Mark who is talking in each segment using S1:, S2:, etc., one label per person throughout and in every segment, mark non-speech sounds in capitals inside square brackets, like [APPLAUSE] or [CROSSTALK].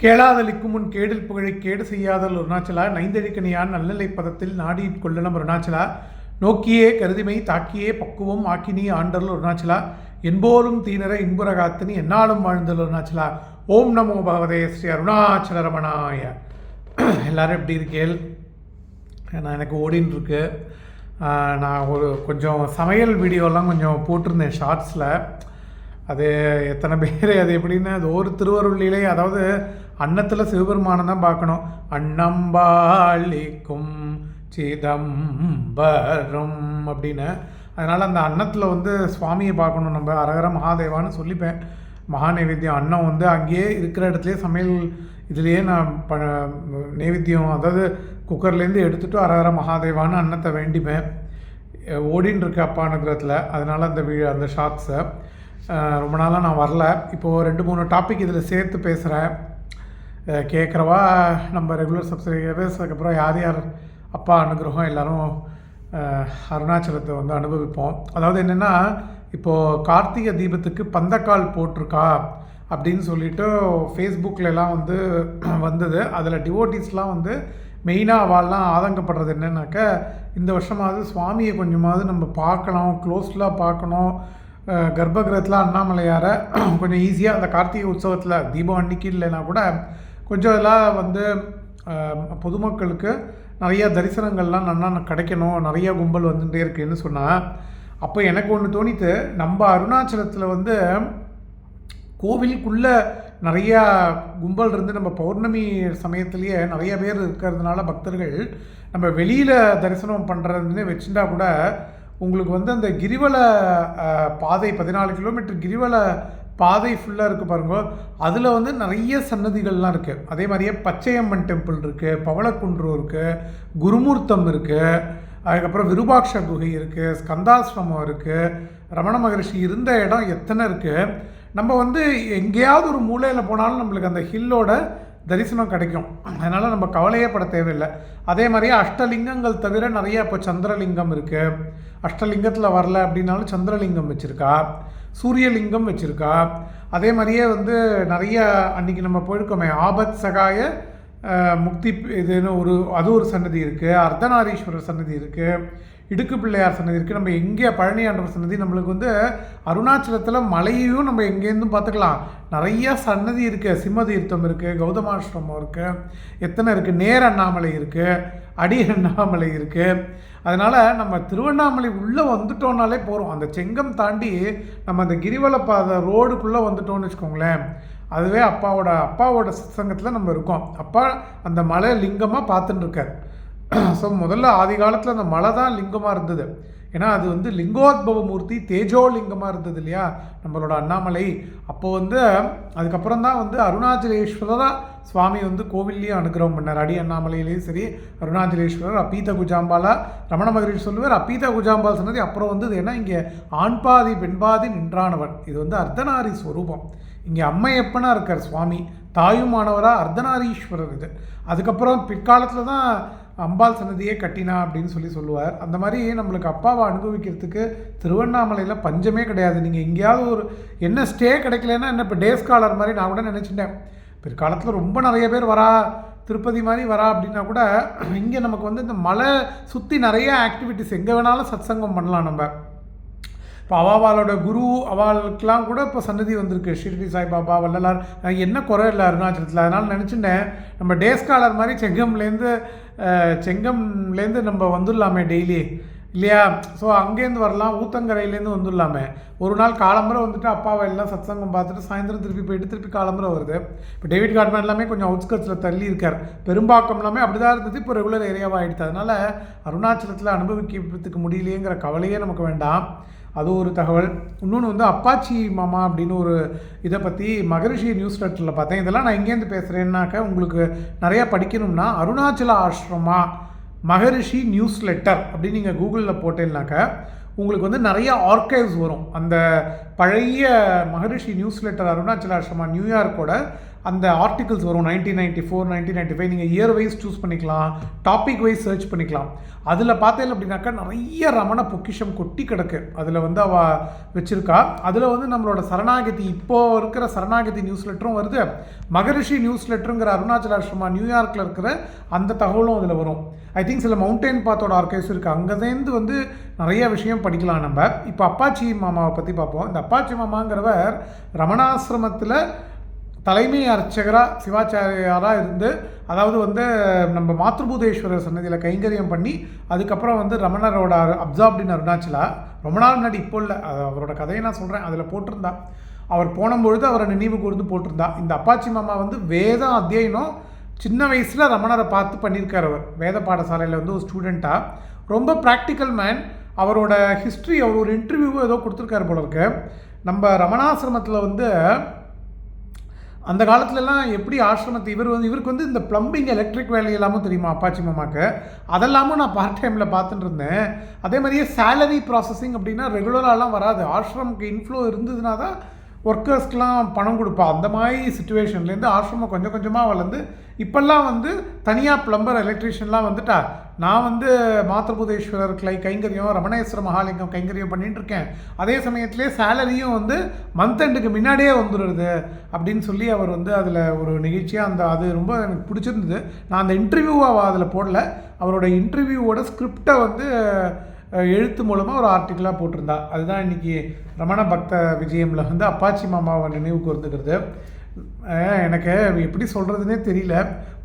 S1: கேளாதலிக்கும் முன் கேடில் புகழை கேடு செய்யாதல் அருணாச்சலா. நைந்தழிக்கணியான் நல்லலை பதத்தில் நாடியிற் கொள்ளனம் அருணாச்சலா. நோக்கியே கருதிமை தாக்கியே பக்குவம் ஆக்கினி ஆண்டல் அருணாச்சலா. என்போரும் தீனர இன்புரகாத்தினி என்னாலும் வாழ்ந்தல் அருணாச்சலா. ஓம் நமோ பகவதே ஸ்ரீ அருணாச்சல ரமணாய. எல்லாரும் எப்படி இருக்கேள் நான் எனக்கு ஓடின்னு இருக்கு நான் ஒரு கொஞ்சம் சமையல் வீடியோலாம் கொஞ்சம் போட்டிருந்தேன் ஷார்ட்ஸில். அது எத்தனை பேர் அது எப்படின்னா அது ஒரு திருவருளிலே அதாவது அன்னத்தில் சிவபெருமானை தான் பார்க்கணும். அன்னம்பாளிக்கும் சிதம்பரம் அப்படின்னு. அதனால் அந்த அன்னத்தில் வந்து சுவாமியை பார்க்கணும் நம்ம. அரகர மகாதேவான்னு சொல்லிப்பேன். மகா நைவேத்தியம் அன்னம் வந்து அங்கேயே இருக்கிற இடத்துலையே சமையல் இதுலேயே நான் ப நைவேத்தியம் அதாவது குக்கர்லேருந்து எடுத்துகிட்டு அரகர மகாதேவான்னு அன்னத்தை வேண்டிப்பேன். ஓடின்னு இருக்கு அப்பா அனுகிரகத்தில். அதனால் அந்த வீ அந்த ஷார்ட்ஸை ரொம்ப நாளாக நான் வரல. இப்போது ரெண்டு மூணு டாபிக் இதில் சேர்த்து பேசுகிறேன் கேட்குறவா நம்ம ரெகுலர் சப்ஸ்கிரைபர்ஸ் அதுக்கப்புறம் யார் யார் அப்பா அனுகிரகம் எல்லோரும் அருணாச்சலத்தை வந்து அனுபவிப்போம். அதாவது என்னென்னா இப்போது கார்த்திகை தீபத்துக்கு பந்தக்கால் போட்டிருக்கா அப்படின்னு சொல்லிட்டு ஃபேஸ்புக்கிலலாம் வந்து [CLEARS THROAT] வந்தது. அதில் டிவோட்டிஸ்லாம் வந்து மெயினாக அவள்லாம் ஆதங்கப்படுறது என்னன்னாக்க இந்த வருஷமாவது சுவாமியை கொஞ்சமாவது நம்ம பார்க்கலாம் க்ளோஸ்லாக பார்க்கணும். கர்ப்பகிரகத்தில் அண்ணாமலையாரை [CLEARS THROAT] கொஞ்சம் ஈஸியாக அந்த கார்த்திகை உற்சவத்தில் தீபம் அன்னைக்கு இல்லைன்னா கூட கொஞ்சம் எல்லாம் வந்து பொதுமக்களுக்கு நிறைய தரிசனங்கள்லாம் நல்லா கிடைக்கணும். நிறைய கும்பல் வந்துகிட்டே இருக்குன்னு சொன்னால் அப்போ எனக்கு ஒன்று தோணித்து நம்ம அருணாச்சலத்தில் வந்து கோவிலுக்குள்ளே நிறையா கும்பல் இருந்து நம்ம பௌர்ணமி சமயத்துலேயே நிறைய பேர் இருக்கிறதுனால பக்தர்கள் நம்ம வெளியில் தரிசனம் பண்ணுறதுன்னு வச்சுட்டா கூட உங்களுக்கு வந்து அந்த கிரிவல பாதை பதினாலு கிலோமீட்டர் கிரிவல பாதை ஃபுல்லாக இருக்குது பாருங்க. அதில் வந்து நிறைய சன்னதிகள்லாம் இருக்குது அதே மாதிரியே பச்சையம்மன் டெம்பிள் இருக்குது பவளக்குன்று இருக்குது குருமூர்த்தம் இருக்குது அதுக்கப்புறம் விருபாக்ஷ குகை இருக்குது ஸ்கந்தாசிரமம் இருக்குது ரமண மகரிஷி இருந்த இடம் எத்தனை இருக்குது நம்ம வந்து எங்கேயாவது ஒரு மூலையில் போனாலும் நம்மளுக்கு அந்த ஹில்லோட தரிசனம் கிடைக்கும். அதனால் நம்ம கவலையே பட தேவையில்லை. அதே மாதிரியே அஷ்டலிங்கங்கள் தவிர நிறைய இப்போ சந்திரலிங்கம் இருக்குது அஷ்டலிங்கத்தில் வரல அப்படின்னாலும் சந்திரலிங்கம் வச்சுருக்கா. சூரியலிங்கம் வச்சுருக்கா. அதே மாதிரியே வந்து நிறைய அன்றைக்கி நம்ம போயிருக்கோமே ஆபத் சகாய முக்தி இதுன்னு ஒரு அது ஒரு சன்னதி இருக்குது அர்த்தநாரீஸ்வரர் சன்னதி இருக்குது இடுக்கு பிள்ளையார் சன்னதி இருக்குது நம்ம எங்கே பழனி ஆண்டவர் சன்னதி நம்மளுக்கு வந்து அருணாச்சலத்தில் மலையையும் நம்ம எங்கேருந்தும் பார்த்துக்கலாம். நிறையா சன்னதி இருக்குது சிம்மதீர்த்தம் இருக்குது கௌதமாசிரமம் இருக்குது எத்தனை இருக்குது நேர் அண்ணாமலை இருக்குது அடி அண்ணாமலை இருக்குது அதனால் நம்ம திருவண்ணாமலை உள்ளே வந்துட்டோம்னாலே போகிறோம் அந்த செங்கம் தாண்டி நம்ம அந்த கிரிவல பாதை ரோடுக்குள்ளே வந்துட்டோம்னு வச்சுக்கோங்களேன். அதுவே அப்பாவோட அப்பாவோட சங்கத்தில் நம்ம இருக்கோம். அப்பா அந்த மலை லிங்கமாக பார்த்துட்டுருக்கார் [CLEARS THROAT] ஸோ முதல்ல ஆதி காலத்தில் அந்த மலை தான் லிங்கமாக இருந்தது. ஏன்னா அது வந்து லிங்கோத்பவ மூர்த்தி தேஜோ லிங்கமாக இருந்தது இல்லையா? நம்மளோட அண்ணாமலை. அப்போ வந்து அதுக்கப்புறம் தான் வந்து அருணாச்சலேஸ்வரரா சுவாமி வந்து கோவில்லையும் அனுகிரகம் பண்ணார். அடி அண்ணாமலையிலையும் சரி அருணாச்சலேஸ்வரர் அப்பீத குஜாம்பாலா ரமண மகரிஷி சொல்லுவார் அப்பீத குஜாம்பால் சொன்னது. அப்புறம் வந்து ஏன்னா இங்கே ஆண்பாதி பெண்பாதி நின்றானவன் இது வந்து அர்த்தநாரி ஸ்வரூபம். இங்கே அம்மையப்பனாக இருக்கார் சுவாமி. தாயுமானவராக அர்த்தநாரீஸ்வரர் இது. அதுக்கப்புறம் பிற்காலத்தில் தான் அம்பாள் சன்னதியே கட்டினா அப்படின்னு சொல்லி சொல்லுவார். அந்த மாதிரி நம்மளுக்கு அப்பாவை அனுபவிக்கிறதுக்கு திருவண்ணாமலையில் பஞ்சமே கிடையாது. நீங்கள் எங்கேயாவது ஒரு என்ன ஸ்டே கிடைக்கலன்னா என்ன இப்போ டே ஸ்காலர் மாதிரி நான் கூட நினச்சிட்டேன். பிற்காலத்தில் ரொம்ப நிறைய பேர் வரா திருப்பதி மாதிரி வரா அப்படின்னா கூட இங்கே நமக்கு வந்து இந்த மலை சுற்றி நிறைய ஆக்டிவிட்டிஸ் எங்கே வேணாலும் சத்சங்கம் பண்ணலாம் நம்ம. இப்போ அவாவாலோட குரு அவாளுக்கெலாம் கூட இப்போ சன்னதி வந்திருக்கு. ஷிர்டி சாய்பாபா வள்ளலார் என்ன குறை இல்லை அருணாச்சலத்தில். அதனால் நினச்சிட்டேன். நம்ம டேஸ்காலர் மாதிரி செங்கம்லேருந்து செங்கம்லேருந்து நம்ம வந்துடலாமே டெய்லி. இல்லையா? ஸோ அங்கேருந்து வரலாம் ஊத்தங்கரையிலேருந்து வந்துடலாமே. ஒரு நாள் காலம்பரை வந்துட்டு அப்பாவை எல்லாம் சத்சங்கம் பார்த்துட்டு சாயந்தரம் திருப்பி போயிட்டு திருப்பி காலம்பரை வருது. இப்போ டேவிட் கார்ட்மேன் எல்லாமே கொஞ்சம் அவுட்ஸ்கட்ஸில் தள்ளி இருக்கார். பெரும்பாக்கம் எல்லாமே அப்படி தான் இருந்தது இப்போ ரெகுலர் ஏரியாவாக ஆகிடுது அதனால் அருணாச்சலத்தில் அனுபவிக்கிறதுக்கு முடியலையேங்கிற கவலையே நமக்கு வேண்டாம். அது ஒரு தகவல். இன்னொன்று வந்து அப்பாச்சி மாமா அப்படின்னு ஒரு இதை பற்றி மகரிஷி நியூஸ் லெட்டரில் பார்த்தேன். இதெல்லாம் நான் இங்கேருந்து பேசுகிறேன்னாக்க உங்களுக்கு நிறையா படிக்கணும்னா அருணாச்சல ஆசிரமா மகரிஷி நியூஸ் லெட்டர் அப்படின்னு நீங்கள் கூகுளில் போட்டேன்னாக்க உங்களுக்கு வந்து நிறைய ஆர்கைவ்ஸ் வரும். அந்த பழைய மகரிஷி நியூஸ் லெட்டர் அருணாச்சல ஆசிரமா நியூயார்க்கோட அந்த ஆர்டிகல்ஸ் வரும் nineteen ninety four nineteen ninety five நீங்கள் இயர் வைஸ் சூஸ் பண்ணிக்கலாம் டாபிக் வைஸ் சர்ச் பண்ணிக்கலாம். அதில் பார்த்தேன் அப்படின்னாக்கா நிறைய ரமண பொக்கிஷம் கொட்டி கிடக்கு. அதில் வந்து அவள் வச்சுருக்கா. அதில் வந்து நம்மளோட சரணாகதி இப்போது இருக்கிற சரணாகதி நியூஸ் லெட்டரும் வருது. மகரிஷி நியூஸ் லெட்டருங்கிற அருணாச்சல ஆசிரமா நியூயார்க்கில் இருக்கிற அந்த தகவலும் அதில் வரும். ஐ திங்க் சில மவுண்டைன் பாத்தோட ஆர்கைவ்ஸ் இருக்குது அங்கேருந்து வந்து நிறைய விஷயம் படிக்கலாம் நம்ம. இப்போ அப்பாச்சி மாமாவை பற்றி பார்ப்போம். இந்த அப்பாச்சி மாமாங்கிறவர் ரமணாசிரமத்தில் தலைமை அர்ச்சகராக சிவாச்சாரியாராக இருந்து அதாவது வந்து நம்ம மாத்ருபூதேஸ்வரர் சன்னதியில் கைங்கரியம் பண்ணி அதுக்கப்புறம் வந்து ரமணரோட அப்சாப்டின் அருணாச்சலா ரொம்ப நாள் முன்னாடி இப்போ இல்லை அவரோட கதையை நான் சொல்கிறேன் அதில் போட்டிருந்தா. அவர் போனபொழுது அவரை நினைவு கூர்ந்து போட்டிருந்தா. இந்த அப்பாச்சி மாமா வந்து வேதம் அத்தியனம் சின்ன வயசில் ரமணரை பார்த்து பண்ணியிருக்கார் அவர். வேத பாடசாலையில் வந்து ஒரு ஸ்டூடெண்ட்டாக ரொம்ப ப்ராக்டிக்கல் மேன் அவரோட ஹிஸ்ட்ரி அவர் ஒரு இன்டர்வியூவோ ஏதோ கொடுத்துருக்காரு போல இருக்கு. நம்ம ரமணாசிரமத்தில் வந்து அந்த காலத்துலலாம் எப்படி ஆசிரமத்தை இவர் வந்து இவருக்கு வந்து இந்த ப்ளம்பிங் எலக்ட்ரிக் வேலை எல்லாமும் தெரியுமா அப்பாச்சி மாமாக்கு? அதெல்லாமும் நான் பார்ட் டைமில் பார்த்துட்டு இருந்தேன். அதே மாதிரியே சேலரி ப்ராசஸிங் அப்படின்னா ரெகுலராலாம் வராது. ஆசிரமுக்கு இன்ஃப்ளோ இருந்ததுனா தான் ஒர்க்கர்ஸ்க்கெலாம் பணம் கொடுப்பா. அந்த மாதிரி சுச்சுவேஷன்லேருந்து ஆசிரமம் கொஞ்சம் கொஞ்சமாக வளர்ந்து இப்போல்லாம் வந்து தனியாக ப்ளம்பர் எலக்ட்ரிஷியன்லாம் வந்துட்டா. நான் வந்து மாத்திரபுதேஸ்வரர் கிளை கைங்கரியம் ரமணேஸ்வர மகாலிங்கம் கைங்கரியம் பண்ணிட்டுருக்கேன் அதே சமயத்திலே சேலரியும் வந்து மந்த் எண்டுக்கு முன்னாடியே வந்துடுறது அப்படின்னு சொல்லி அவர் வந்து அதில் ஒரு நிகழ்ச்சியாக அந்த அது ரொம்ப எனக்கு பிடிச்சிருந்தது. நான் அந்த இன்டர்வியூவாக அதில் போடல. அவரோட இன்டர்வியூவோட ஸ்கிரிப்டை வந்து எழுத்து மூலமாக ஒரு ஆர்டிக்கலாக போட்டிருந்தா. அதுதான் இன்றைக்கி ரமண பக்த விஜயமில் வந்து அப்பாச்சி மாமாவை நினைவு கூர்ந்துக்கிறது. எனக்கு எப்படி சொல்கிறதுனே தெரியல.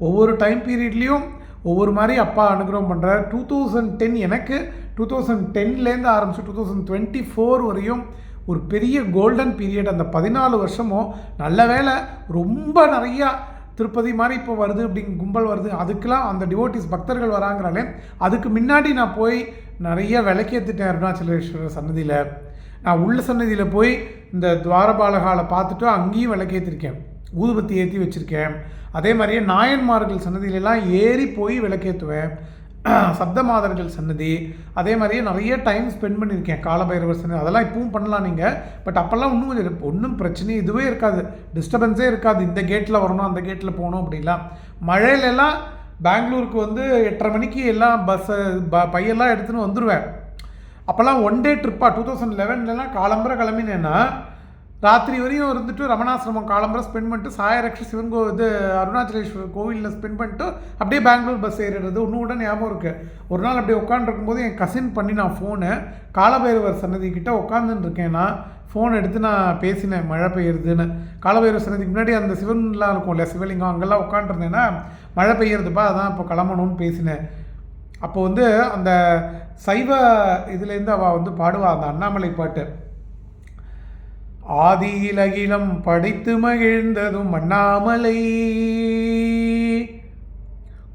S1: ஒவ்வொரு டைம் பீரியட்லேயும் ஒவ்வொரு மாதிரி அப்பா அனுகிரகம் பண்ணுறார் டூ தௌசண்ட் டென் எனக்கு டூ தௌசண்ட் டென்லேருந்து ஆரம்பித்து டூ தௌசண்ட் டுவெண்ட்டி ஃபோர் வரையும் ஒரு பெரிய கோல்டன் பீரியட் அந்த பதினாலு வருஷமும் நல்ல வேலை ரொம்ப நிறையா திருப்பதி மாதிரி இப்போ வருது அப்படிங்க கும்பல் வருது. அதுக்கெலாம் அந்த டிவோட்டிஸ் பக்தர்கள் வராங்கிறாலே அதுக்கு முன்னாடி நான் போய் நிறைய விளக்கேற்றிட்டேன் அருணாச்சலேஸ்வரர் சன்னதியில். நான் உள்ள சன்னதியில் போய் இந்த துவாரபாலகாலை பார்த்துட்டு அங்கேயும் விளக்கேற்றிருக்கேன் ஊதுபத்தி ஏற்றி வச்சுருக்கேன். அதே மாதிரியே நாயன்மார்கள் சன்னதியிலலாம் ஏறி போய் விளக்கேற்றுவேன் [CLEARS THROAT] சப்தமாதர்கள் சன்னதி அதே மாதிரியே நிறைய டைம் ஸ்பெண்ட் பண்ணியிருக்கேன். காலபைரவர் சன்னதி அதெல்லாம் இப்பவும் பண்ணலாம் நீங்கள் பட் அப்போல்லாம் ஒன்றும் கொஞ்சம் ஒன்றும் பிரச்சனை இதுவே இருக்காது. டிஸ்டர்பன்ஸே இருக்காது. இந்த கேட்டில் வரணும் அந்த கேட்டில் போகணும் அப்படிலாம் மழையிலலாம் பெங்களூருக்கு வந்து எட்டரை மணிக்கு எல்லாம் பஸ்ஸை ப பையெல்லாம் எடுத்துன்னு வந்துடுவேன் அப்போல்லாம் ஒன் டே ட்ரிப்பாக டூ தௌசண்ட் லெவன்லலாம் காலம்பரை கிளம்பினேன்னா ராத்திரி வரையும் இருந்துட்டு ரமணாசிரமம் காலம்பரம் ஸ்பெண்ட் பண்ணிட்டு சாயரக்ஷ சிவன் கோ இது அருணாச்சலேஸ்வரர் கோவிலில் ஸ்பெண்ட் பண்ணிட்டு அப்படியே பெங்களூர் பஸ் ஏறிடுறது ஒன்று கூட ஞாபகம் இருக்குது ஒரு நாள் அப்படியே உட்காந்துருக்கும்போது என் கசின் பண்ணி நான் ஃபோனு காலபைரவர் சன்னதி கிட்டே உட்காந்துன்னு இருக்கேன் நான். ஃபோன் எடுத்து நான் பேசினேன் மழை பெய்யுறதுன்னு. காலபைரவர் சன்னதிக்கு முன்னாடி அந்த சிவன்லாம் இருக்கும் இல்லையா சிவலிங்கம் அங்கெல்லாம் உட்காந்துருந்தேன்னா மழை பெய்யறதுப்பா அதான் இப்போ கிளம்பணும்னு பேசினேன். அப்போ வந்து அந்த சைவ இதுலேருந்து அவள் வந்து பாடுவா அந்த அண்ணாமலை பாட்டு. ஆதியிலகிலம் படைத்து மகிழ்ந்ததும் அண்ணாமலை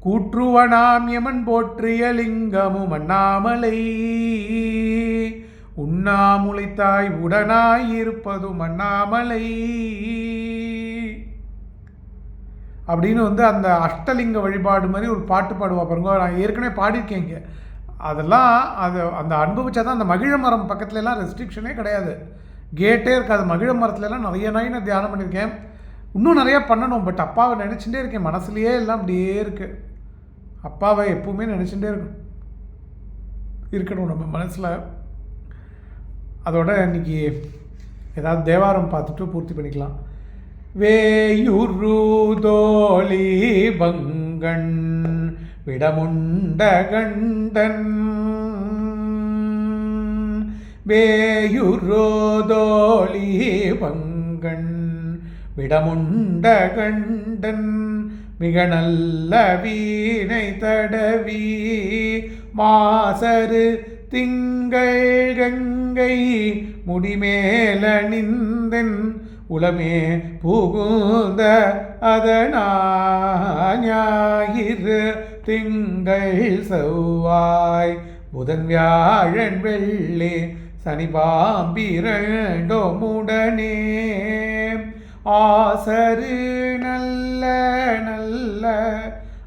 S1: கூற்றுவனாம் யமன் போற்றிய லிங்கமும் அண்ணாமலை உண்ணாமுளைத்தாய் உடனாய் இருப்பதும் அண்ணாமலை அப்படின்னு வந்து அந்த அஷ்டலிங்க வழிபாடு மாதிரி ஒரு பாட்டு பாடுவா பாருங்க. நான் ஏற்கனவே பாடியிருக்கேங்க அதெல்லாம் அது அந்த அனுபவிச்சா தான் அந்த மகிழ மரம் பக்கத்துலலாம் ரெஸ்ட்ரிக்ஷனே கிடையாது. கேட்டே இருக்காது. மகிழ மரத்துலலாம் நிறைய நாய் நான் தியானம் பண்ணியிருக்கேன். இன்னும் நிறையா பண்ணணும். பட் அப்பாவை நினச்சிட்டே இருக்கேன். மனசுலையே எல்லாம் அப்படியே இருக்குது அப்பாவை எப்பவுமே நினச்சிட்டே இருக்கணும். இருக்கணும் நம்ம மனசில். அதோட இன்னைக்கு ஏதாவது தேவாரம் பார்த்துட்டு பூர்த்தி பண்ணிக்கலாம். வேயுருதோழி பங்கண் விடமுண்ட கண்டன். வேயுரோதோழி பங்கண் விடமுண்ட கண்டன் மிக நல்ல வீணை தடவி மாசரு திங்கள் கங்கை முடிமேலணிந்தன் உளமே புகுந்த அதனாயிரு திங்கள் செவ்வாய் புதன் வியாழன் வெள்ளி சனி பாம்பிரண்டோமுடனே ஆசரு நல்ல நல்ல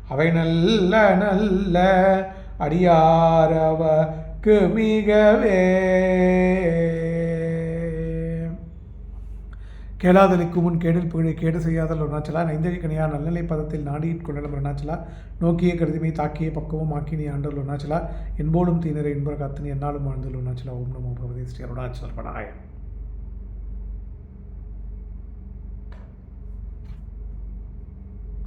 S1: அவை நல்ல நல்ல அடியாரவக்கு மிகவே. கேளாதலுக்கு முன் கேடில் புகழை கேடு செய்யாதல் அருணாச்சலா நைந்தழிக்கணியா நல்லநிலை பதத்தில் நாடியிற் கொள்ளலும் அருணாச்சலா நோக்கிய கருதிமை தாக்கிய பக்குவம் ஆக்கினி ஆண்டல் அருணாச்சலா என்போலும் தீனரை என்பர் காத்தினி என்னாலும் வாழ்ந்தல் அருணாச்சலா ஓம் நமோ பகவதே ஸ்ரீ அருணாச்சல படாயம்